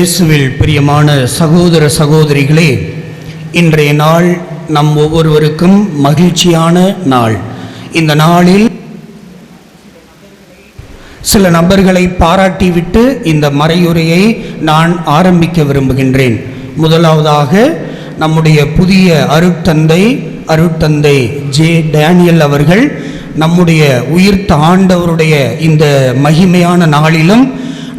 இயேசுவில் பிரியமான சகோதர சகோதரிகளே இன்றைய நாள் நம் ஒவ்வொருவருக்கும் மகிழ்ச்சியான நாள். இந்த நாளில் சில நபர்களை பாராட்டிவிட்டு இந்த மறையுரையை நான் ஆரம்பிக்க விரும்புகின்றேன். முதலாவதாக நம்முடைய புதிய அருட்தந்தை அருட்தந்தை ஜே டேனியல் அவர்கள் நம்முடைய உயிர்த்த ஆண்டவருடைய இந்த மகிமையான நாளிலும்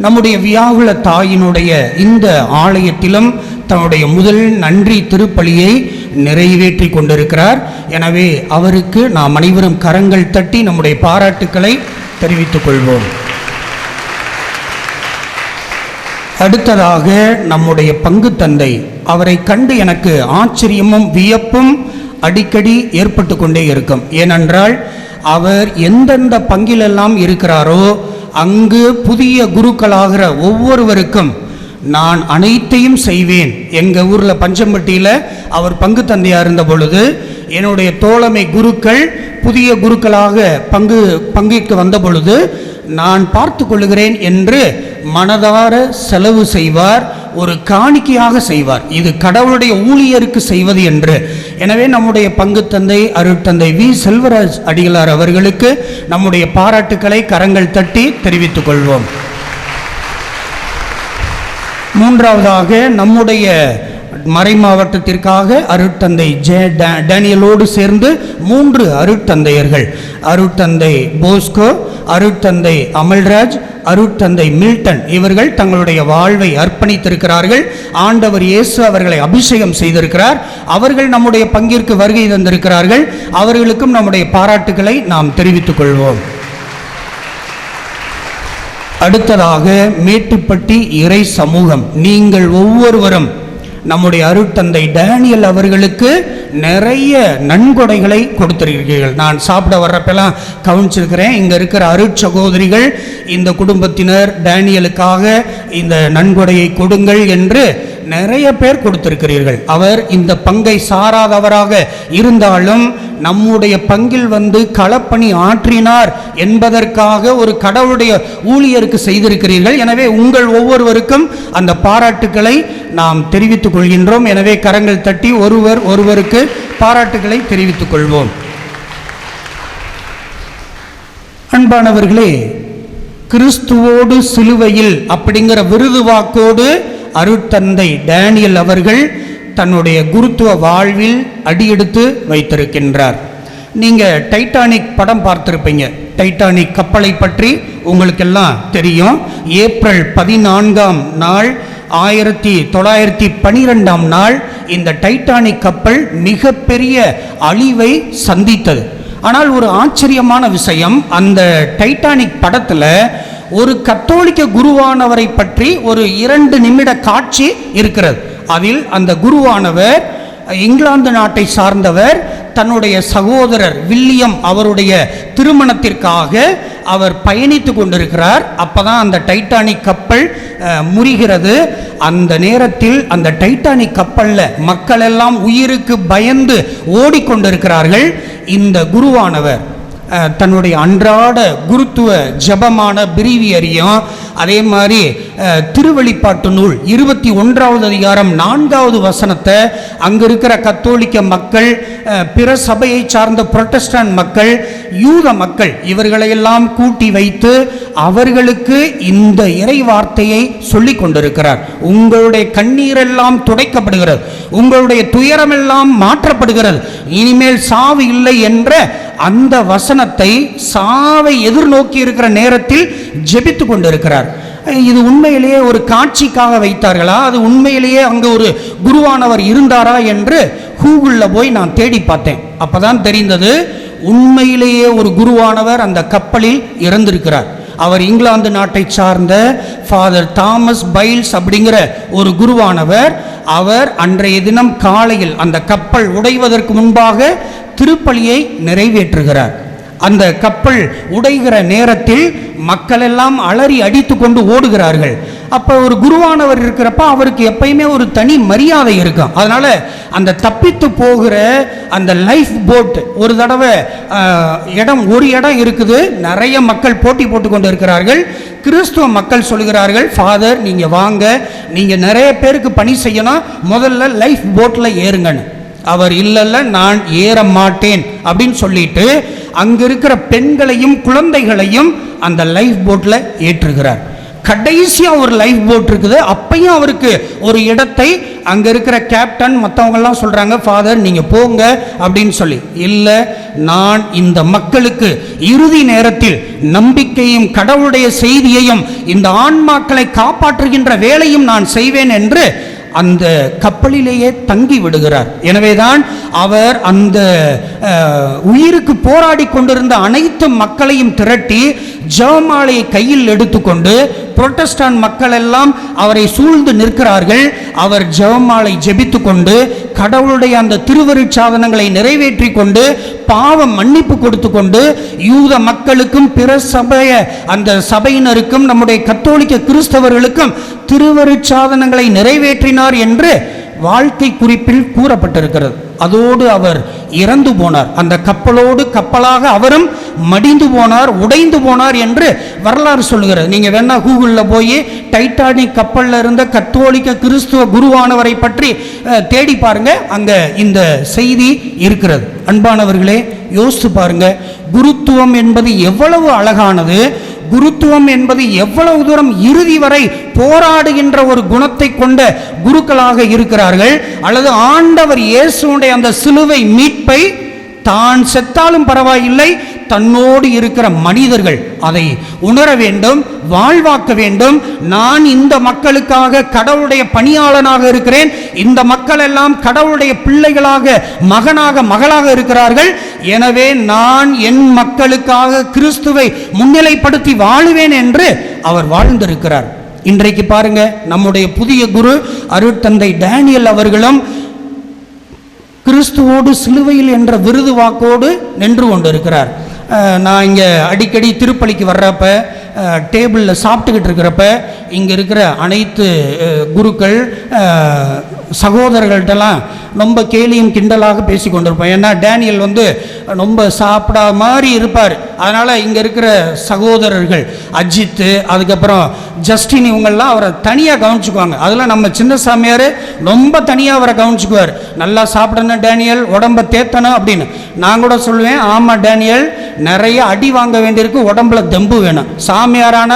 நம்முடைய வியாகுல தாயினுடைய இந்த ஆலயத்திலும் தன்னுடைய முதல் நன்றி திருப்பலியை நிறைவேற்றி கொண்டிருக்கிறார். எனவே அவருக்கு நாம் அனைவரும் கரங்கள் தட்டி நம்முடைய பாராட்டுக்களை தெரிவித்துக் கொள்வோம். அடுத்ததாக நம்முடைய பங்கு தந்தை. அவரை கண்டு எனக்கு ஆச்சரியமும் வியப்பும் அடிக்கடி ஏற்பட்டு கொண்டே இருக்கும். ஏனென்றால் அவர் எந்தெந்த பங்கிலெல்லாம் இருக்கிறாரோ அங்கு புதிய குருக்களாகிற ஒவ்வொருவருக்கும் நான் அனைத்தையும் செய்வேன். எங்கள் ஊரில் பஞ்சம்பட்டியில் அவர் பங்கு தந்தையாக இருந்த பொழுது என்னுடைய தோழமை குருக்கள் புதிய குருக்களாக பங்கு பங்கிற்கு வந்த பொழுது நான் பார்த்து கொள்கிறேன் என்று மனதார செலவு செய்வார். ஒரு காணிக்கையாக செய்வார். இது கடவுளுடைய ஊழியருக்கு செய்வது என்று. எனவே நம்முடைய பங்கு தந்தை அருட்தந்தை வி. செல்வராஜ் அடிகளார் அவர்களுக்கு நம்முடைய பாராட்டுக்களை கரங்கள் தட்டி தெரிவித்துக் கொள்வோம். மூன்றாவதாக நம்முடைய மறை மாவட்டத்திற்காக அருட்தந்தை ஜே டேனியலோடு சேர்ந்து மூன்று அருட்தந்தையர்கள். அருட்தந்தை போஸ்கோ அருட்தந்தை அமல்ராஜ் அருட்தந்தை மில்டன் இவர்கள் தங்களுடைய வாழ்வை அர்ப்பணித்திருக்கிறார்கள். ஆண்டவர் இயேசு அவர்களை அபிஷேகம் செய்திருக்கிறார். அவர்கள் நம்முடைய பங்கிற்கு வருகை தந்திருக்கிறார்கள். அவர்களுக்கும் நம்முடைய பாராட்டுகளை நாம் தெரிவித்துக் கொள்வோம். அடுத்ததாக மேட்டுப்பட்டி இறை சமூகம். நீங்கள் ஒவ்வொருவரும் நம்முடைய அருட்தந்தை டேனியல் அவர்களுக்கு நிறைய நன்கொடைகளை கொடுத்திருக்கிறீர்கள். நான் சாப்பிட வர்றப்பெல்லாம் கவனிச்சிருக்கிறேன். இங்கே இருக்கிற அருட் சகோதரிகள் இந்த குடும்பத்தினர் டேனியலுக்காக இந்த நன்கொடையை கொடுங்கள் என்று நிறைய பேர் கொடுத்திருக்கிறீர்கள். அவர் இந்த பங்கை சாராதவராக இருந்தாலும் நம்முடைய பங்கில் வந்து களப்பணி ஆற்றினார் என்பதற்காக ஒரு கடவுளுடைய ஊழியருக்கு செய்திருக்கிறீர்கள். எனவே உங்கள் ஒவ்வொருவருக்கும் அந்த பாராட்டுக்களை நாம் தெரிவித்துக் கொள்கின்றோம். எனவே கரங்கள் தட்டி ஒருவர் ஒருவருக்கு பாராட்டுக்களை தெரிவித்துக் கொள்வோம். அன்பானவர்களே கிறிஸ்துவோடு சிலுவையில் அப்படிங்கிற விருது வாக்கோடு அருட்தந்தை டேனியல் அவர்கள் தன்னுடைய குருத்துவ வாழ்வில் அடியெடுத்து வைத்திருக்கின்றார். நீங்கள் டைட்டானிக் படம் பார்த்துருப்பீங்க. டைட்டானிக் கப்பலை பற்றி உங்களுக்கெல்லாம் தெரியும். ஏப்ரல் பதினான்காம் நாள் ஆயிரத்தி தொள்ளாயிரத்தி பனிரெண்டாம் நாள் இந்த டைட்டானிக் கப்பல் மிகப்பெரிய அழிவை சந்தித்தது. ஆனால் ஒரு ஆச்சரியமான விஷயம் அந்த டைட்டானிக் படத்தில் ஒரு கத்தோலிக்க குருவானவரை பற்றி ஒரு இரண்டு நிமிட காட்சி இருக்கிறது. அதில் அந்த குருவானவர் இங்கிலாந்து நாட்டை சார்ந்தவர் தன்னுடைய சகோதரர் வில்லியம் அவருடைய திருமணத்திற்காக அவர் பயணித்து கொண்டிருக்கிறார். அப்பதான் அந்த டைட்டானிக் கப்பல் முறிகிறது. அந்த நேரத்தில் அந்த டைட்டானிக் கப்பலில் மக்கள் எல்லாம் உயிருக்கு பயந்து ஓடிக்கொண்டிருக்கிறார்கள் இந்த குருவானவர். தன்னுடைய அன்றாட குருத்துவ ஜபமான பிரிவியரையும் அதே மாதிரி திருவழிப்பாட்டு திருவெளிப்பாட்டு நூல் இருபத்தி ஒன்றாவது அதிகாரம் நான்காவது வசனத்தை அங்கே இருக்கிற கத்தோலிக்க மக்கள் பிற சபையை சார்ந்த புரொட்டஸ்டன்ட் மக்கள் யூத மக்கள் இவர்களையெல்லாம் கூட்டி வைத்து அவர்களுக்கு இந்த இறை வார்த்தையை சொல்லி கொண்டிருக்கிறார். உங்களுடைய கண்ணீரெல்லாம் துடைக்கப்படுகிறது. உங்களுடைய துயரமெல்லாம் மாற்றப்படுகிறது. இனிமேல் சாவு இல்லை என்ற அந்த வசனத்தை சாவை எதிர்நோக்கி இருக்கிற நேரத்தில் ஜெபித்து கொண்டிருக்கிறார். இது உண்மையிலேயே ஒரு காட்சிக்காக வைத்தார்களா? அது உண்மையிலேயே அங்கே ஒரு குருவானவர் இருந்தாரா என்று கூகுளில் போய் நான் தேடி பார்த்தேன். அப்பதான் தெரிந்தது உண்மையிலேயே ஒரு குருவானவர் அந்த கப்பலில் இறந்திருக்கிறார். அவர் இங்கிலாந்து நாட்டை சார்ந்த ஃபாதர் தாமஸ் பைல்ஸ் அப்படிங்கிற ஒரு குருவானவர் அவர் அன்றைய தினம் காலையில் அந்த கப்பல் உடைவதற்கு முன்பாக திருப்பலியை நிறைவேற்றுகிறார். அந்த கப்பல் உடைகிற நேரத்தில் மக்கள் எல்லாம் அலறி அடித்து கொண்டு ஓடுகிறார்கள். அப்போ ஒரு குருவானவர் இருக்கிறப்ப அவருக்கு எப்பயுமே ஒரு தனி மரியாதை இருக்கும். அதனால் அந்த தப்பித்து போகிற அந்த லைஃப் போட் ஒரு தடவை இடம் ஒரு இடம் இருக்குது. நிறைய மக்கள் போட்டி போட்டு கொண்டு இருக்கிறார்கள் கிறிஸ்துவ மக்கள் சொல்கிறார்கள் ஃபாதர் நீங்கள் வாங்க. நீங்கள் நிறைய பேருக்கு பணி செய்யணும். முதல்ல லைஃப் போட்டில் ஏறுங்கன்னு. அவர் இல்லைல்ல நான் ஏற மாட்டேன் அப்படின்னு சொல்லிட்டு அங்கே இருக்கிற பெண்களையும் குழந்தைகளையும் அந்த லைஃப் போட்டில் ஏற்றுகிறார். கடைசியாக ஒரு லைஃப் போட் இருக்குது. அப்பையும் அவருக்கு ஒரு இடத்தை அங்கே இருக்கிற கேப்டன் மற்றவங்கெல்லாம் சொல்கிறாங்க சொல்றாங்க ஃபாதர் நீங்கள் போங்க அப்படின்னு சொல்லி. இல்லை நான் இந்த மக்களுக்கு இறுதி நேரத்தில் நம்பிக்கையும் கடவுளுடைய செய்தியையும் இந்த ஆன்மாக்களை காப்பாற்றுகின்ற வேலையும் நான் செய்வேன் என்று அந்த கப்பலிலேயே தங்கி விடுகிறார். எனவேதான் அவர் அந்த உயிருக்கு போராடி கொண்டிருந்த அனைத்து மக்களையும் திரட்டி ஜெபமாலையை கையில் எடுத்துக்கொண்டு புரொட்டஸ்டான் மக்கள் எல்லாம் அவரை சூழ்ந்து நிற்கிறார்கள். அவர் ஜெபமாலை ஜெபித்து கொண்டு கடவுளுடைய அந்த திருவருட்சாதனங்களை நிறைவேற்றி கொண்டு பாவம் மன்னிப்பு கொடுத்து கொண்டு யூத மக்களுக்கும் பிற சபைய அந்த சபையினருக்கும் நம்முடைய கத்தோலிக்க கிறிஸ்தவர்களுக்கும் திருவருட்சாதனங்களை நிறைவேற்றினார் என்று வாழ்க்கை குறிப்பில் கூறப்பட்டிருக்கிறது. அதோடு அவர் இறந்து போனார். அந்த கப்பலோடு கப்பலாக அவரும் மடிந்து போனார் உடைந்து போனார் என்று வரலாறு சொல்லுகிறது. நீங்க வேணா கூகுளில் போய் டைட்டானிக் கப்பலில் இருந்த கத்தோலிக்க கிறிஸ்துவ குருவானவரை பற்றி தேடி பாருங்க. அங்க இந்த செய்தி இருக்கிறது. அன்பானவர்களே யோசித்து பாருங்க. குருத்துவம் என்பது எவ்வளவு அழகானது. குருத்துவம் என்பது எவ்வளவு தூரம் இறுதி வரை போராடுகின்ற ஒரு குணத்தை கொண்ட குருக்களாக இருக்கிறார்கள் அல்லது ஆண்டவர் இயேசுடைய அந்த சிலுவை மீட்பை தான் செத்தாலும் பரவாயில்லை தன்னோடு இருக்கிற மனிதர்கள் அதை உணர வேண்டும் வாழ்வாக்க வேண்டும். நான் இந்த மக்களுக்காக கடவுளுடைய பணியாளனாக இருக்கிறேன். இந்த மக்கள் எல்லாம் கடவுளுடைய பிள்ளைகளாக மகனாக மகளாக இருக்கிறார்கள். எனவே நான் என் மக்களுக்காக கிறிஸ்துவை முன்னிலைப்படுத்தி வாழுவேன் என்று அவர் வாழ்ந்திருக்கிறார். இன்றைக்கு பாருங்க நம்முடைய புதிய குரு அருட்தந்தை டேனியல் அவர்களும் கிறிஸ்துவோடு சிலுவையில் என்ற விருது வாக்கோடு நின்று கொண்டிருக்கிறார். நான் இங்கே அடிக்கடி திருப்பலிக்கு வர்றப்ப டேபிளில் சாப்பிட்டுக்கிட்டு இருக்கிறப்ப இங்கே இருக்கிற அனைத்து குருக்கள் சகோதரர்கள்ட்டெல்லாம் ரொம்ப கேலியும் கிண்டலாக பேசி கொண்டிருப்போம். ஏன்னா டேனியல் வந்து ரொம்ப சாப்பிடா மாதிரி இருப்பார். அதனால் இங்கே இருக்கிற சகோதரர்கள் அஜித்து அதுக்கப்புறம் ஜஸ்டின் இவங்கள்லாம் அவரை தனியாக கவனிச்சுக்குவாங்க. அதில் நம்ம சின்ன சாமியார் ரொம்ப தனியாக அவரை கவனிச்சுக்குவார். நல்லா சாப்பிடணும் டேனியல் உடம்ப தேத்தணும் அப்படின்னு. நான் கூட சொல்லுவேன் ஆமாம் டேனியல் நிறைய அடி வாங்க வேண்டியிருக்கு உடம்புல தெம்பு வேணும். சாமியாரான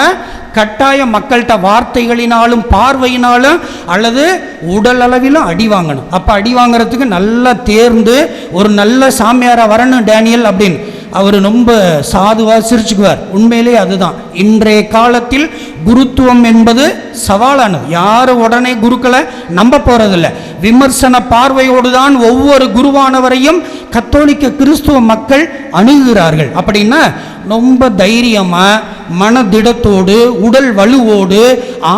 கட்டாய மக்கள்கிட்ட வார்த்தைகளினாலும் பார்வையினாலும் அல்லது உடல் அளவிலும் அடி வாங்கணும். அப்போ அடி வாங்குறதுக்கு நல்லா தேர்ந்து ஒரு நல்ல சாமியாராக வரணும் டேனியல் அப்படின்னு. அவர் ரொம்ப சாதுவாக சிரிச்சுக்குவார். உண்மையிலே அதுதான். இன்றைய காலத்தில் குருத்துவம் என்பது சவாலானது. யாரும் உடனே குருக்களை நம்ப போகிறதில்ல விமர்சன பார்வையோடு தான் ஒவ்வொரு குருவானவரையும் கத்தோலிக்க கிறிஸ்துவ மக்கள் அணுகுகிறார்கள். அப்படின்னா ரொம்ப தைரியமாக மனதிடத்தோடு உடல் வலுவோடு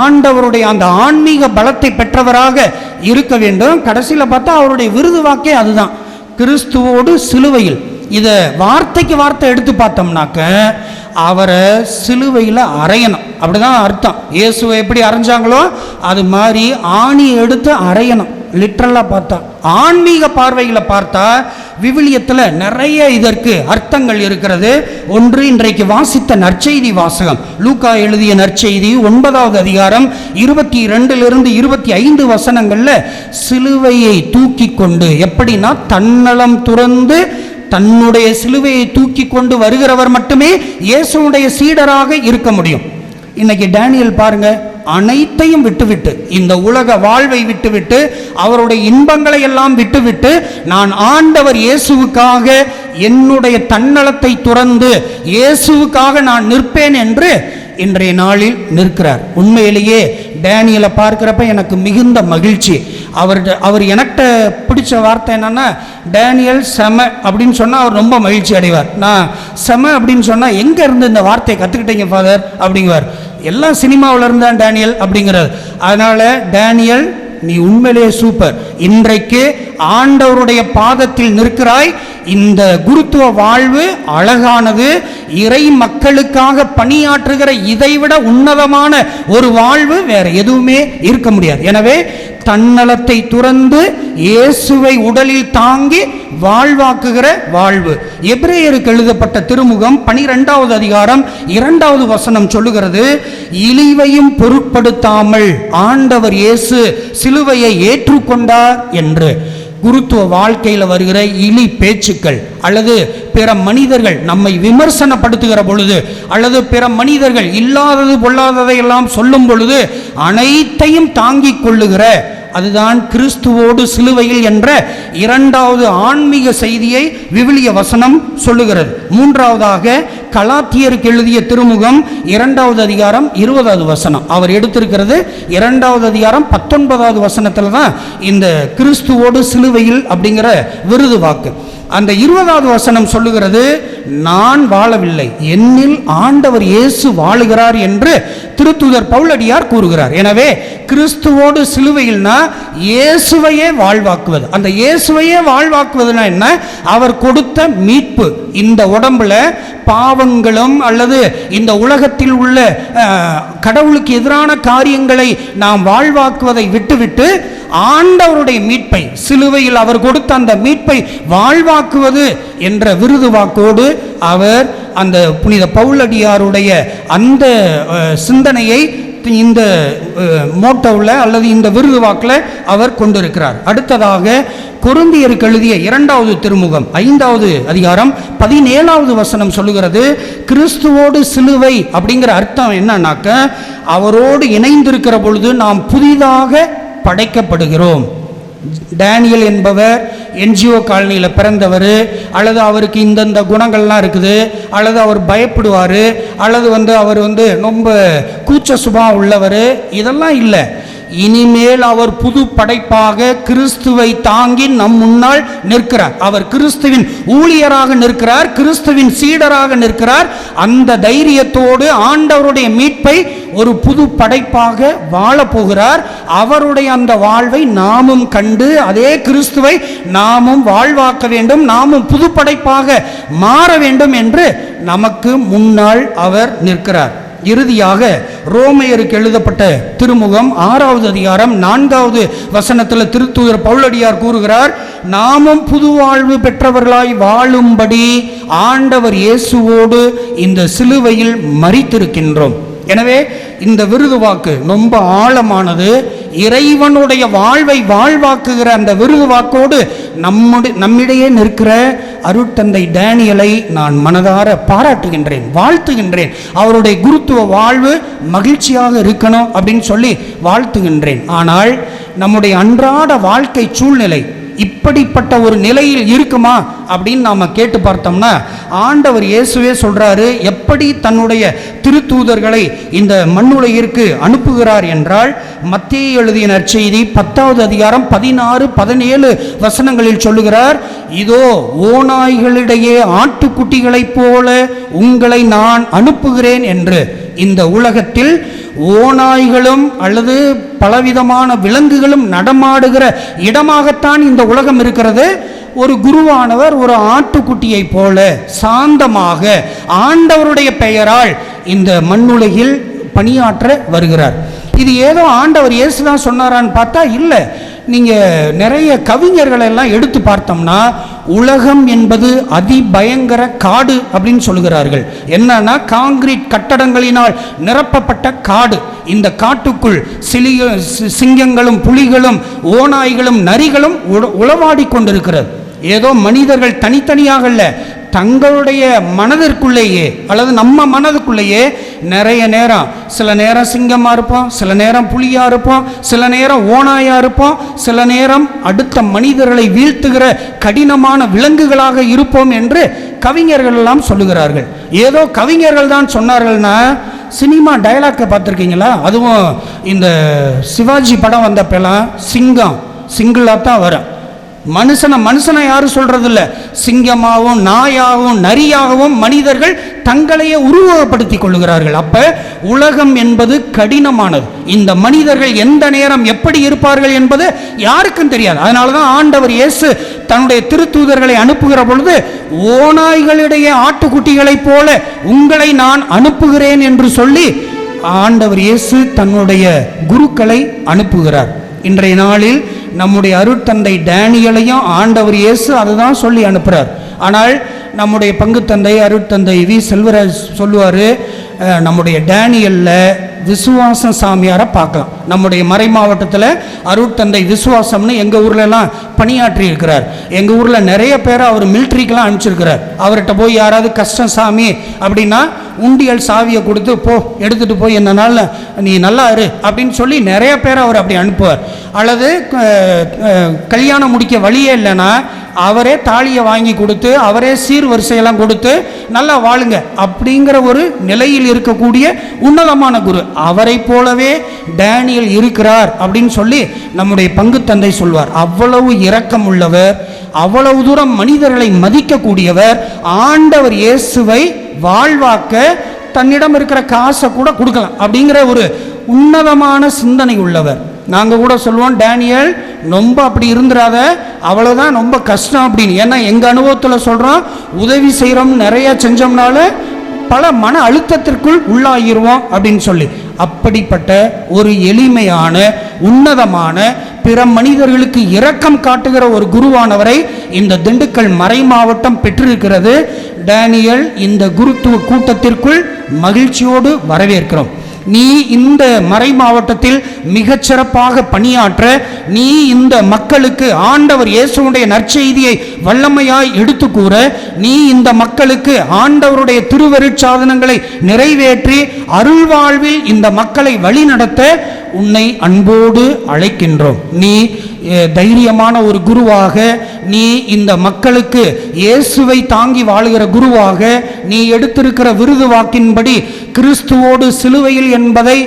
ஆண்டவருடைய அந்த ஆன்மீக பலத்தை பெற்றவராக இருக்க வேண்டும். கடைசியில் பார்த்தா அவருடைய விருது வாக்கே அதுதான். கிறிஸ்துவோடு சிலுவையில். இதை வார்த்தைக்கு வார்த்தை எடுத்து பார்த்தோம்னாக்க அவரை சிலுவையில் அரையணும் அப்படிதான் அர்த்தம். இயேசுவை எப்படி அரைஞ்சாங்களோ அது மாதிரி ஆணியை எடுத்து அரையணும் லிட்ரலாக பார்த்தா. ஆன்மீக பார்வையில் பார்த்தா விவிலியத்தில் நிறைய இதற்கு அர்த்தங்கள் இருக்கிறது. ஒன்று இன்றைக்கு வாசித்த நற்செய்தி வாசகம். லூக்கா எழுதிய நற்செய்தி ஒன்பதாவது அதிகாரம் இருபத்தி ரெண்டுலேருந்து இருபத்தி ஐந்து வசனங்களில் சிலுவையை தூக்கி கொண்டு எப்படின்னா தன்னலம் துறந்து தன்னுடைய சிலுவையை தூக்கி கொண்டு வருகிறவர் மட்டுமே இயேசுனுடைய சீடராக இருக்க முடியும். இன்னைக்கு டேனியல் பாருங்க அனைத்தையும் விட்டுவிட்டு இந்த உலக வாழ்வை விட்டுவிட்டு அவருடைய இன்பங்களை எல்லாம் விட்டுவிட்டு நான் ஆண்டவர் இயேசுவுக்காக என்னுடைய தன்னலத்தை துறந்து இயேசுவுக்காக நான் நிற்பேன் என்று இன்றைய நாளில் நிற்கிறார். உண்மையிலேயே டேனியலை பார்க்குறப்ப எனக்கு மிகுந்த மகிழ்ச்சி. அவர் அவர் எனக்கிட்ட பிடிச்ச வார்த்தை என்னன்னா டேனியல் செம அப்படின்னு சொன்னால் அவர் ரொம்ப மகிழ்ச்சி அடைவார். நான் செம அப்படின்னு சொன்னால் எங்கே இருந்து இந்த வார்த்தையை கற்றுக்கிட்டீங்க ஃபாதர்? அப்படிங்குவார். எல்லாம் சினிமாவில் இருந்தான் டேனியல் அப்படிங்கிறது அதனால் டேனியல் நீ உண்மையிலேயே சூப்பர். இன்றைக்கு ஆண்டவருடைய பாதத்தில் நிற்கிறாய். இந்த குருத்துவ வாழ்வு அழகானது. இறை மக்களுக்காக பணியாற்றுகிற இதைவிட உன்னதமான ஒரு வாழ்வு வேற எதுவுமே இருக்க முடியாது. எனவே தன்னலத்தை துறந்து இயேசுவை உடலில் தாங்கி வாழ்வாக்குகிற வாழ்வு. எபிரேயருக்கு எழுதப்பட்ட திருமுகம் பனிரெண்டாவது அதிகாரம் இரண்டாவது வசனம் சொல்லுகிறது இழிவையும் பொருட்படுத்தாமல் ஆண்டவர் இயேசு சிலுவையை ஏற்றுக்கொண்டார் என்று. குருத்துவ வாழ்க்கையில் வருகிற இழி பேச்சுக்கள் அல்லது பிற மனிதர்கள் நம்மை விமர்சனப்படுத்துகிற பொழுது அல்லது பிற மனிதர்கள் இல்லாதது பொல்லாததை எல்லாம் சொல்லும் பொழுது அனைத்தையும் தாங்கிக் கொள்ளுகிற அதுதான் கிறிஸ்துவோடு சிலுவையில் என்ற இரண்டாவது ஆன்மீக செய்தியை விவிலிய வசனம் சொல்லுகிறது. மூன்றாவதாக கலாத்தியருக்கு எழுதிய திருமுகம் இரண்டாவது அதிகாரம் இருபதாவது வசனம். அவர் எடுத்திருக்கிறது இரண்டாவது அதிகாரம் பத்தொன்பதாவது வசனத்தில் தான் இந்த கிறிஸ்துவோடு சிலுவையில் அப்படிங்கிற விருது வாக்கு. அந்த இருபதாவது வசனம் சொல்லுகிறது நான் வாழவில்லை என்னில் ஆண்டவர் இயேசு வாழுகிறார் என்று திருத்துதர் பவுலடியார் கூறுகிறார். எனவே கிறிஸ்துவோடு சிலுவையில்னா இயேசுவையே வாழ்வாக்குவது. அந்த இயேசுவையே வாழ்வாக்குவதுனா என்ன? அவர் கொடுத்த மீட்பு. இந்த உடம்புல பாவ பாவங்களும் அல்லது இந்த உலகத்தில் உள்ள கடவுளுக்கு எதிரான காரியங்களை நாம் வாழ்வாக்குவதை விட்டுவிட்டு ஆண்டவருடைய மீட்பை சிலுவையில் அவர் கொடுத்த அந்த மீட்பை வாழ்வாக்குவது என்ற விருது வாக்கோடு அவர் அந்த புனித பவுலடியாருடைய அந்த சிந்தனையை இந்த மோட்டோவில் அல்லது இந்த விருது வாக்கில் அவர் கொண்டிருக்கிறார். அடுத்ததாக கொருந்தியருக்கு எழுதிய இரண்டாவது திருமுகம் ஐந்தாவது அதிகாரம் பதினேழாவது வசனம் சொல்லுகிறது கிறிஸ்துவோடு சிலுவை அப்படிங்கிற அர்த்தம் என்னன்னாக்க அவரோடு இணைந்திருக்கிற பொழுது நாம் புதிதாக படைக்கப்படுகிறோம். டேனியல் என்பவர் என்ஜிஓ காலனியில் பிறந்தவர் அல்லது அவருக்கு இந்தந்த குணங்கள்லாம் இருக்குது அல்லது அவர் பயப்படுவார் அல்லது வந்து அவர் வந்து ரொம்ப கூச்ச சுபாவம் உள்ளவர் இதெல்லாம் இல்லை. இனிமேல் அவர் புது படைப்பாக கிறிஸ்துவை தாங்கி நம் முன்னால் நிற்கிறார். அவர் கிறிஸ்துவின் ஊழியராக நிற்கிறார் கிறிஸ்துவின் சீடராக நிற்கிறார். அந்த தைரியத்தோடு ஆண்டவருடைய மீட்பை ஒரு புது படைப்பாக வாழப்போகிறார் அவருடைய அந்த வாழ்வை நாமும் கண்டு அதே கிறிஸ்துவை நாமும் வாழ்வாக்க வேண்டும் நாமும் புது படைப்பாக மாற வேண்டும் என்று நமக்கு முன்னால் அவர் நிற்கிறார். இறுதியாக ரோமையருக்கு எழுதப்பட்ட திருமுகம் ஆறாவது அதிகாரம் நான்காவது வசனத்தில் திருத்தூதர் பவுலடியார் கூறுகிறார் நாமும் புது வாழ்வு பெற்றவர்களாய் வாழும்படி ஆண்டவர் இயேசுவோடு இந்த சிலுவையில் மறித்திருக்கின்றோம் எனவே இந்த விருது வாக்கு ரொம்ப ஆழமானது. இறைவனுடைய வாழ்வை வாழ்வாக்குகிற அந்த விருது வாக்கோடு நம்முடைய நம்மிடையே நிற்கிற அருட்தந்தை டேனியலை நான் மனதார பாராட்டுகின்றேன் வாழ்த்துகின்றேன். அவருடைய குருத்துவ வாழ்வு மகிழ்ச்சியாக இருக்கணும் அப்படின்னு சொல்லி வாழ்த்துகின்றேன். ஆனால் நம்முடைய அன்றாட வாழ்க்கை சூழ்நிலை இப்படிப்பட்ட ஒரு நிலையில் இருக்குமா அப்படின்னு நாம் கேட்டு பார்த்தோம்னா ஆண்டவர் இயேசுவே சொல்கிறாரு எப்படி தன்னுடைய திருத்தூதர்களை இந்த மண்ணுலகிற்கு அனுப்புகிறார் என்றால் மத்திய எழுதிய நற்செய்தி பத்தாவது அதிகாரம் பதினாறு பதினேழு வசனங்களில் சொல்லுகிறார் இதோ ஓநாய்களிடையே ஆட்டுக்குட்டிகளைப் போல உங்களை நான் அனுப்புகிறேன் என்று. இந்த உலகத்தில் ஓநாய்களும் அல்லது பலவிதமான விலங்குகளும் நடமாடுகிற இடமாகத்தான் இந்த உலகம் இருக்கிறது. ஒரு குருவானவர் ஒரு ஆட்டுக்குட்டியை போல சாந்தமாக ஆண்டவருடைய பெயரால் இந்த மண்ணுலகில் பணியாற்ற வருகிறார். இது ஏதோ ஆண்டவர் இயேசு தான் சொன்னாரான்னு பார்த்தா இல்லை. நீங்கள் நிறைய கவிஞர்களெல்லாம் எடுத்து பார்த்தோம்னா உலகம் என்பது அதிபயங்கர காடு அப்படின்னு சொல்லுகிறார்கள். என்னன்னா காங்கிரீட் கட்டடங்களினால் நிரப்பப்பட்ட காடு. இந்த காட்டுக்குள் சிலிய சி- சிங்கங்களும் புலிகளும் ஓநாய்களும் நரிகளும் உள உளவாடி கொண்டிருக்கிறது. ஏதோ மனிதர்கள் தனித்தனியாக இல்லை தங்களுடைய மனதிற்குள்ளேயே அல்லது நம்ம மனதுக்குள்ளேயே நிறைய நேரம் சில நேரம் சிங்கமாக இருப்போம் சில நேரம் புலியாக இருப்போம் சில நேரம் ஓனாயாக இருப்போம் சில நேரம் அடுத்த மனிதர்களை வீழ்த்துகிற கடினமான விலங்குகளாக இருப்போம் என்று கவிஞர்கள் எல்லாம் சொல்லுகிறார்கள். ஏதோ கவிஞர்கள் தான் சொன்னார்கள்னா சினிமா டைலாக்கை பார்த்துருக்கீங்களா? அதுவும் இந்த சிவாஜி படம் வந்தப்பெல்லாம் சிங்கம் சிங்கிளாக தான் வரும். மனுஷனை மனுஷனை யாரும் சொல்றதில்ல. சிங்கமாகவும் நாயாகவும் நரியாகவும் மனிதர்கள் தங்களையே உருவகப்படுத்தி கொள்ளுகிறார்கள். அப்ப உலகம் என்பது கடினமானது. இந்த மனிதர்கள் எந்த நேரம் எப்படி இருப்பார்கள் என்பது யாருக்கும் தெரியாது. அதனால தான் ஆண்டவர் இயேசு தன்னுடைய திருத்தூதர்களை அனுப்புகிற பொழுது ஓநாய்களிடையே ஆட்டுக்குட்டிகளைப் போல உங்களை நான் அனுப்புகிறேன் என்று சொல்லி ஆண்டவர் இயேசு தன்னுடைய குருக்களை அனுப்புகிறார். இன்றைய நாளில் நம்முடைய அருட்தந்தை டேனியலையும் ஆண்டவர் இயேசு அதுதான் சொல்லி அனுப்புகிறார் ஆனால் நம்முடைய பங்குத்தந்தை அருட்தந்தை வி. செல்வராஜ் சொல்லுவார் நம்முடைய டேனியலில் விசுவாசம் சாமியாரை பார்க்கலாம். நம்முடைய மறை மாவட்டத்தில் அருட்தந்தை விசுவாசம்னு எங்கள் ஊர்லலாம் பணியாற்றி இருக்கிறார் எங்கள் ஊரில் நிறைய பேரை அவர் மிலிட்ரிக்கெலாம் அனுப்பிச்சிருக்கிறார். அவர்கிட்ட போய் யாராவது கஷ்டம் சாமி அப்படின்னா உண்டியல் சாவியை கொடுத்து போ எடுத்துகிட்டு போய் என்ன நாளில் நீ நல்லா இரு அப்படின்னு சொல்லி நிறைய பேரை அவர் அப்படி அனுப்புவார். அல்லது கல்யாணம் முடிக்க வழியே இல்லைன்னா அவரே தாலியை வாங்கி கொடுத்து அவரே சீர் வரிசையெல்லாம் கொடுத்து நல்லா வாழுங்க அப்படிங்கிற ஒரு நிலையில் இருக்கக்கூடிய உன்னதமான குரு. அவரை போலவே டேனியல் இருக்கிறார் அப்படின்னு சொல்லி நம்முடைய பங்கு தந்தை சொல்வார். அவ்வளவு இரக்கம் உள்ளவர் அவ்வளவு தூரம் மனிதர்களை மதிக்கக்கூடியவர் ஆண்டவர் இயேசுவை வாழ்வாக்க தன்னிடம் இருக்கிற காசை கூட கொடுக்கலாம் அப்படிங்கிற ஒரு உன்னதமான சிந்தனை உள்ளவர். நாங்கள் கூட சொல்லுவோம் டேனியல் ரொம்ப அப்படி இருந்துடாத அவ்வளோதான் ரொம்ப கஷ்டம் அப்படின்னு. ஏன்னா எங்கள் அனுபவத்தில் சொல்கிறோம் உதவி செய்கிறோம் நிறைய செஞ்சோம்னால பல மன அழுத்தத்திற்குள் உள்ளாகிருவோம் அப்படின்னு சொல்லி. அப்படிப்பட்ட ஒரு எளிமையான உன்னதமான பிற மனிதர்களுக்கு இரக்கம் காட்டுகிற ஒரு குருவானவரை இந்த திண்டுக்கல் மறை மாவட்டம் பெற்றிருக்கிறது. டேனியல் இந்த குருத்துவ கூட்டத்திற்குள் மகிழ்ச்சியோடு வரவேற்கிறோம். நீ இந்த மறை மாவட்டத்தில் மிகச்சிறப்பாக பணியாற்ற நீ இந்த மக்களுக்கு ஆண்டவர் இயேசுடைய நற்செய்தியை வல்லமையாய் எடுத்து கூற நீ இந்த மக்களுக்கு ஆண்டவருடைய திருவருட்சாதனங்களை நிறைவேற்றி அருள்வாழ்வில் இந்த மக்களை வழிநடத்த உன்னை அன்போடு அழைக்கின்றோம். நீ தைரியமான ஒரு குருவாக நீ இந்த மக்களுக்கு இயேசுவை தாங்கி வாழுகிற குருவாக நீ எடுத்திருக்கிற விருது வாக்கின்படி கிறிஸ்துவோடு சிலுவையில் என்பதை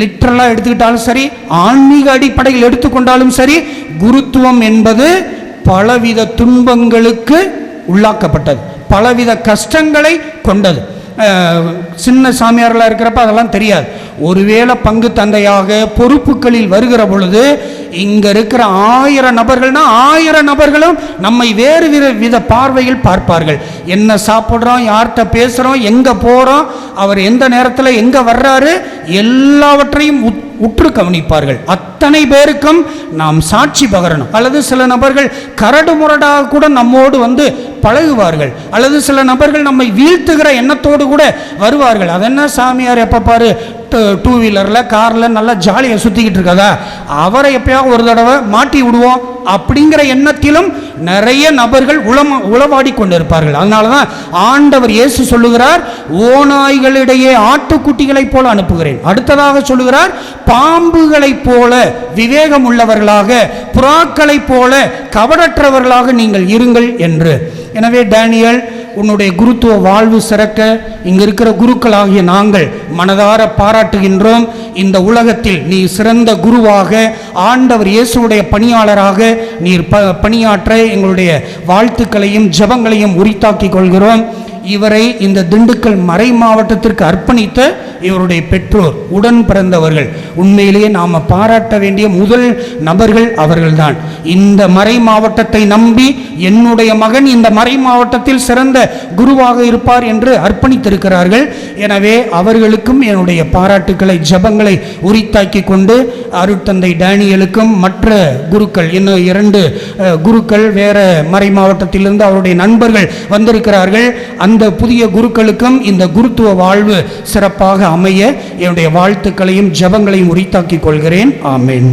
லிட்ரலாக எடுத்துக்கிட்டாலும் சரி ஆன்மீக அடிப்படையில் எடுத்துக்கொண்டாலும் சரி குருத்துவம் என்பது பலவித துன்பங்களுக்கு உள்ளாக்கப்பட்டது. பலவித கஷ்டங்களை கொண்டது. சின்ன சாமியார்களாக இருக்கிறப்ப அதெல்லாம் தெரியாது. ஒருவேளை பங்கு தந்தையாக பொறுப்புகளில் வருகிற பொழுது இங்க இருக்கிற ஆயிரம் நபர்கள்னா ஆயிரம் நபர்களும் நம்மை வேறு வித வித பார்வையில் பார்ப்பார்கள். என்ன சாப்பிட்றோம் யார்கிட்ட பேசுகிறோம் எங்கே போகிறோம் அவர் எந்த நேரத்தில் எங்கே வர்றாரு எல்லாவற்றையும் உத்- உற்று கவனிப்பார்கள். அத்தனை பேருக்கும் நாம் சாட்சி பகரணும். அல்லது சில நபர்கள் கரடு முரடாக கூட நம்மோடு வந்து பழகுவார்கள். அல்லது சில நபர்கள் நம்மை வீழ்த்துகிற எண்ணத்தோடு கூட வருவார்கள். அதென்ன சாமியார் எப்போ பாரு டூ வீலரில் காரில் நல்லா ஜாலியாக சுற்றிக்கிட்டு இருக்கதா? அவரை எப்பயாவது ஒரு தடவை மாட்டி விடுவோம் அப்படிங்கிற எண்ணத்திலும் நிறைய நபர்கள் உளம உளவாடி கொண்டிருப்பார்கள். அதனால தான் ஆண்டவர் இயேசு சொல்லுகிறார் ஓநாய்களிடையே ஆட்டுக்குட்டிகளைப் போல அனுப்புகிறேன். அடுத்ததாக சொல்லுகிறார் பாம்புகளைப் போல விவேகம் உள்ளவர்களாக புறாக்களைப் போல கவடற்றவர்களாக நீங்கள் இருங்கள் என்று. எனவே டேனியல் உன்னுடைய குருத்துவ வாழ்வு சிறக்க இங்கே இருக்கிற குருக்களாகிய நாங்கள் மனதார பாராட்டுகின்றோம். இந்த உலகத்தில் நீ சிறந்த குருவாக ஆண்டவர் இயேசுடைய பணியாளராக நீர் ப பணியாற்ற எங்களுடைய வாழ்த்துக்களையும் ஜெபங்களையும் உரித்தாக்கிக் கொள்கிறோம். இவரை இந்த திண்டுக்கல் மறை மாவட்டத்திற்கு அர்ப்பணித்த இவருடைய பெற்றோர் உடன் பிறந்தவர்கள். உண்மையிலேயே நாம் பாராட்ட வேண்டிய முதல் நபர்கள் அவர்கள்தான். இந்த மறை மாவட்டத்தை நம்பி என்னுடைய மகன் இந்த மறை மாவட்டத்தில் சிறந்த குருவாக இருப்பார் என்று அர்ப்பணித்திருக்கிறார்கள். எனவே அவர்களுக்கும் என்னுடைய பாராட்டுக்களை ஜபங்களை உரித்தாக்கி கொண்டு அருட்தந்தை டேனியலுக்கும் மற்ற குருக்கள் இன்னும் இரண்டு குருக்கள் வேற மறை மாவட்டத்திலிருந்து அவருடைய நண்பர்கள் வந்திருக்கிறார்கள். அந்த புதிய குருக்களுக்கும் இந்த குருத்துவ வாழ்வு சிறப்பாக அமைய என்னுடைய வாழ்த்துக்களையும் ஜெபங்களையும் உரித்தாக்கிக் கொள்கிறேன். ஆமேன்.